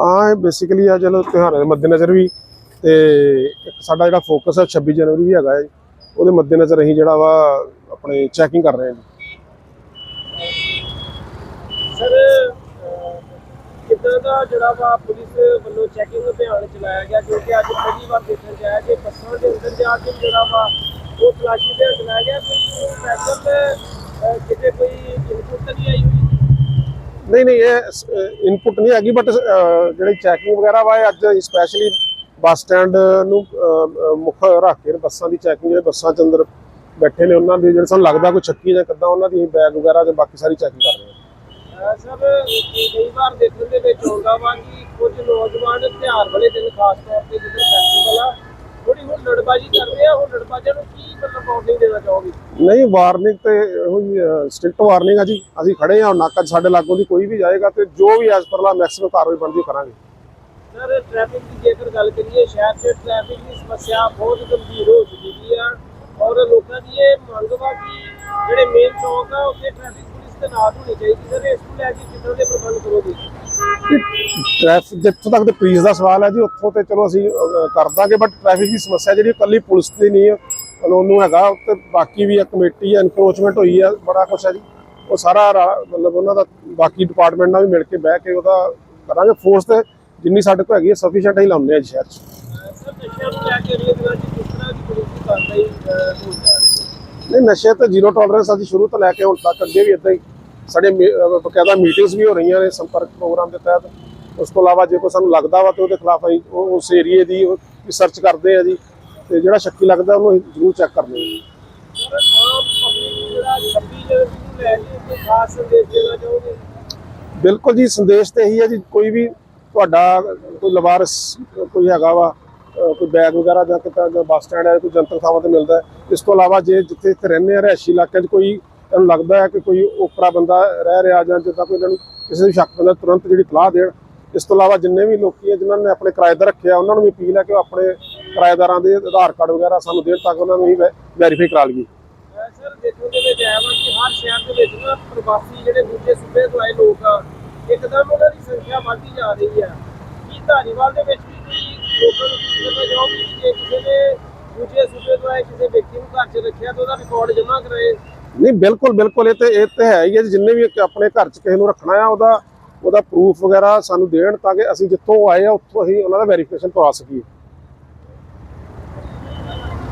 ਹਾਂ, ਇਹ ਬੇਸਿਕਲੀ ਆ ਚਲੋ ਤਿਉਹਾਰਾਂ ਦੇ ਮੱਦੇਨਜ਼ਰ ਵੀ ਤੇ ਇੱਕ ਸਾਡਾ ਜਿਹੜਾ ਫੋਕਸ ਹੈ 26 ਜਨਵਰੀ ਵੀ ਹੈਗਾ ਹੈ ਉਹਦੇ ਮੱਦੇਨਜ਼ਰ ਅਸੀਂ ਜਿਹੜਾ ਵਾ ਆਪਣੇ ਚੈਕਿੰਗ ਕਰ ਰਹੇ ਹਾਂ ਜੀ। ਸਰ ਕਿੱਦਾਂ ਦਾ ਜਿਹੜਾ ਵਾ ਪੁਲਿਸ ਵੱਲੋਂ ਚੈਕਿੰਗ ਅਭਿਆਨ ਚਲਾਇਆ ਗਿਆ? ਕਿਉਂਕਿ ਅੱਜ ਪਹਿਲੀ ਵਾਰ ਦੇਖਣ ਚ ਆਇਆ ਕਿ ਬੱਸਾਂ ਦੇ ਅੰਦਰ ਜਾ ਕੇ ਜਿਹੜਾ ਵਾ ਉਹ ਤਲਾਸ਼ੀ ਅਭਿਆਨ ਚਲਾਇਆ ਗਿਆ। ਕੋਈ ਸਪੈਸ਼ਲ ਕਿਤੇ ਕੋਈ ਇਨਪੁਟ ਤਾਂ ਨਹੀਂ ਆਈ ਹੋਈ? ਨਹੀਂ ਨਹੀਂ, ਇਹ ਇਨਪੁਟ ਨਹੀਂ ਹੈਗੀ ਬਟ ਜਿਹੜੀ ਚੈਕਿੰਗ ਵਗੈਰਾ ਵਾ ਅੱਜ ਸਪੈਸ਼ਲੀ ਬੱਸ ਸਟੈਂਡ ਨੂੰ ਮੁੱਖ ਰੱਖ ਕੇ ਬੱਸਾਂ ਦੀ ਚੈਕਿੰਗ ਜਿਹੜੇ ਬੱਸਾਂ ਚ ਅੰਦਰ ਬੈਠੇ ਨੇ, ਉਹਨਾਂ ਦੀ ਜਿਹੜੇ ਸਾਨੂੰ ਲੱਗਦਾ ਕੋਈ ਚੱਕੀ ਜਾਂ ਕਿੱਦਾਂ, ਉਹਨਾਂ ਦੀ ਬੈਗ ਵਗੈਰਾ ਤੇ ਬਾਕੀ ਸਾਰੀ ਚੈਕਿੰਗ ਕਰ ਰਹੇ ਹਾਂ। ਸਰ, ਕਈ ਵਾਰ ਦੇਖਣ ਦੇ ਵਿੱਚ ਆਉਂਦਾ ਵਾ ਕਿ ਕੁਝ ਨੌਜਵਾਨ ਤਿਉਹਾਰ ਵਾਲੇ ਦਿਨ ਖਾਸ ਤੌਰ ਤੇ ਜਦੋਂ ਫੈਸਟੀਵਲ ਆ ਥੋੜੀ ਹੁਣ ਲੜਬਾਜੀ ਕਰਦੇ ਆ ਉਹ ਲੜਬਾਜ਼ਾਂ ਨੂੰ ਕੀ ਮਤਲਬ ਵਾਰਨਿੰਗ ਦੇਣਾ ਚਾਹੋਗੇ? ਨਹੀਂ ਵਾਰਨਿੰਗ ਤੇ ਇਹੋ ਜੀ ਸਟ੍ਰਿਕਟ ਵਾਰਨਿੰਗ ਆ ਜੀ। ਅਸੀਂ ਖੜੇ ਹਾਂ ਨਾਕਾ ਸਾਡੇ ਲਾਗੋਂ ਦੀ ਕੋਈ ਵੀ ਜਾਏਗਾ ਤੇ ਜੋ ਵੀ ਐਸ ਪਰਲਾ ਮੈਕਸਿਮਮ ਕਾਰਵਾਈ ਬਣਦੀ ਕਰਾਂਗੇ। ਸਰ ਟ੍ਰੈਫਿਕ ਦੀ ਜੇਕਰ ਗੱਲ ਕਰੀਏ ਸ਼ਹਿਰ 'ਚ ਟ੍ਰੈਫਿਕ ਦੀ ਸਮੱਸਿਆ ਬਹੁਤ ਗੰਭੀਰ ਹੋ ਚੁੱਕੀ ਹੈ ਔਰ ਲੋਕਾਂ ਦੀ ਇਹ ਮੰਗ ਵਾ ਕਿ ਜਿਹੜੇ ਮੇਨ ਚੌਕ ਆ ਉੱਥੇ ਟ੍ਰੈਫਿਕ ਪੁਲਿਸ ਤੇ ਨਾਲ ਹੋਣੀ ਚਾਹੀਦੀ। ਸਰ ਇਸ ਨੂੰ ਲੈ ਕੇ ਕਿੱਦਾਂ ਦੇ ਪ੍ਰਬੰਧ ਕਰੋਗੇ? ਟ੍ਰੈਫਿਕ ਜਿੱਥੋਂ ਤੱਕ ਤੇ ਪੁਲਿਸ ਦਾ ਸਵਾਲ ਹੈ ਜੀ, ਉੱਥੋਂ ਤੇ ਚਲੋ ਅਸੀਂ ਕਰ ਦਾਂਗੇ ਬਟ ਟ੍ਰੈਫਿਕ ਦੀ ਸਮੱਸਿਆ ਜਿਹੜੀ ਇਕੱਲੀ ਪੁਲਿਸ ਦੀ ਨਹੀਂ ਹੈ। ਉਹਨੂੰ ਹੈਗਾ, ਤੇ ਬਾਕੀ ਵੀ ਆ, ਕਮੇਟੀ ਹੈ ਇਨਕਰੋਚਮੈਂਟ ਹੋਈ ਹੈ ਬੜਾ ਕੁਛ ਹੈ ਜੀ। ਉਹ ਸਾਰਾ ਮਤਲਬ ਉਹਨਾਂ ਦਾ, ਬਾਕੀ ਡਿਪਾਰਟਮੈਂਟ ਨਾਲ ਵੀ ਮਿਲ ਕੇ ਬਹਿ ਕੇ ਉਹਦਾ ਕਰਾਂਗੇ। ਫੋਰਸ ਤੇ ਜਿੰਨੀ ਸਾਡੇ ਕੋਲ ਹੈਗੀ ਹੈ ਸਫੀਸ਼ੀਐਂਟ ਹੀ ਲਾਉਂਦੇ ਆ ਜੀ ਸ਼ਹਿਰ 'ਚ। ਨਹੀਂ, ਨਸ਼ੇ ਤੇ ਜ਼ੀਰੋ ਟੋਲਰੈਂਸ ਅਸੀਂ ਸ਼ੁਰੂ ਤੋਂ ਲੈ ਕੇ ਹੁਣ ਤੱਕ, ਅੱਗੇ ਵੀ ਇਦਾਂ ਹੀ ਸਾਡੇ ਮੀ- ਬਕਾਇਦਾ ਮੀਟਿੰਗਸ ਵੀ ਹੋ ਰਹੀਆਂ ਨੇ ਸੰਪਰਕ ਪ੍ਰੋਗਰਾਮ ਦੇ ਤਹਿਤ। ਉਸ ਤੋਂ ਇਲਾਵਾ ਜੇ ਕੋਈ ਸਾਨੂੰ ਲੱਗਦਾ ਵਾ ਤੇ ਉਹਦੇ ਖਿਲਾਫ ਅਸੀਂ ਉਹ- ਉਸ ਏਰੀਏ ਦੀ ਰਿਸਰਚ ਕਰਦੇ ਆ ਜੀ। ਤੇ ਜਿਹੜਾ ਸ਼ੱਕੀ ਲੱਗਦਾ ਉਹਨੂੰ ਅਸੀਂ ਜ਼ਰੂਰ ਚੈੱਕ ਕਰਦੇ ਹਾਂ ਜੀ। ਬਿਲਕੁਲ ਜੀ, ਸੰਦੇਸ਼ ਤੇ ਇਹੀ ਹੈ ਜੀ, ਕੋਈ ਵੀ ਤੁਹਾਡਾ ਕੋਈ ਲਵਾਰਸ ਕੋਈ ਹੈਗਾ ਵਾ ਕੋਈ ਬੈਗ ਵਗੈਰਾ ਜਾਂ ਕਿਤੇ ਬੱਸ ਸਟੈਂਡ ਹੈ, ਕੋਈ ਜਨਤਕ ਥਾਵਾਂ ਤੇ ਮਿਲਦਾ ਇਸ ਤੋਂ ਇਲਾਵਾ ਜੇ ਜਿੱਥੇ ਇੱਥੇ ਰਹਿੰਦੇ ਆ, ਰਿਹਾਇਸ਼ੀ ਇਲਾਕਿਆਂ 'ਚ ਕੋਈ ਤੁਹਾਨੂੰ ਲੱਗਦਾ ਹੈ ਕਿ ਕੋਈ ਓਪਰਾ ਬੰਦਾ ਰਹਿ ਰਿਹਾ ਜਾਂ ਜਿੱਦਾਂ ਕੋਈ ਇਹਨਾਂ ਨੂੰ ਕਿਸੇ ਨੂੰ ਸ਼ੱਕ ਪੈਂਦਾ ਤੁਰੰਤ ਜਿਹੜੀ ਇਤਲਾਹ ਦੇਣ, ਇਸ ਤੋਂ ਇਲਾਵਾ ਜਿੰਨੇ ਵੀ ਲੋਕੀ ਹੈ, ਜਿਨ੍ਹਾਂ ਨੇ ਆਪਣੇ ਕਿਰਾਏਦਾਰ ਰੱਖਿਆ, ਉਹਨਾਂ ਨੂੰ ਵੀ ਅਪੀਲ ਹੈ ਕਿ ਉਹ ਆਪਣੇ ਕਿਰਾਏਦਾਰਾਂ ਦੇ ਆਧਾਰ ਕਾਰਡ ਵਗੈਰਾ ਸਾਨੂੰ ਦੇਣ ਤਾਂ ਕਿ ਉਹਨਾਂ ਨੂੰ ਵੀ ਵੈਰੀਫਾਈ ਕਰਾ ਲਈਏ। ਸਰ ਦੇਖੋ ਦੇ ਵਿੱਚ ਆਇਆ ਵਾ ਕਿ ਹਰ ਸ਼ਹਿਰ ਦੇ ਵਿੱਚ ਨਾ ਪ੍ਰਵਾਸੀ ਜਿਹੜੇ ਦੂਜੇ ਸੂਬੇ ਤੋਂ ਆਏ ਲੋਕ ਆ, ਇੱਕਦਮ ਉਹਨਾਂ ਦੀ ਸੰਖਿਆ ਵੱਧਦੀ ਜਾ ਰਹੀ ਹੈ ਕੀ ਧਾਰੀਵਾਲ ਦੇ ਵਿੱਚ ਵੀ ਲੋਕਾਂ ਨੂੰ ਕੀ ਕਰਨਾ ਕਿ ਜੇ ਕਿਸੇ ਨੇ ਦੂਜੇ ਸੂਬੇ ਤੋਂ ਆਏ, ਕਿਸੇ ਵਿਅਕਤੀ ਨੂੰ ਘਰ 'ਚ ਰੱਖਿਆ ਤਾਂ ਉਹਦਾ ਰਿਕਾਰਡ ਜਮ੍ਹਾਂ ਕਰਾਏ? ਨਹੀਂ ਬਿਲਕੁਲ ਬਿਲਕੁਲ ਇਹ ਤੇ ਇਹ ਤੇ ਹੈ ਹੀ ਹੈ ਜੀ, ਜਿੰਨੇ ਵੀ ਆਪਣੇ ਘਰ 'ਚ ਕਿਸੇ ਨੂੰ ਰੱਖਣਾ ਆ ਉਹਦਾ ਉਹਦਾ ਪ੍ਰੂਫ ਵਗੈਰਾ ਸਾਨੂੰ ਦੇਣ ਤਾਂ ਕਿ ਅਸੀਂ ਜਿੱਥੋਂ ਆਏ ਆ ਉੱਥੋਂ ਅਸੀਂ ਉਹਨਾਂ ਦਾ ਵੈਰੀਫਿਕੇਸ਼ਨ ਕਰਵਾ ਸਕੀਏ।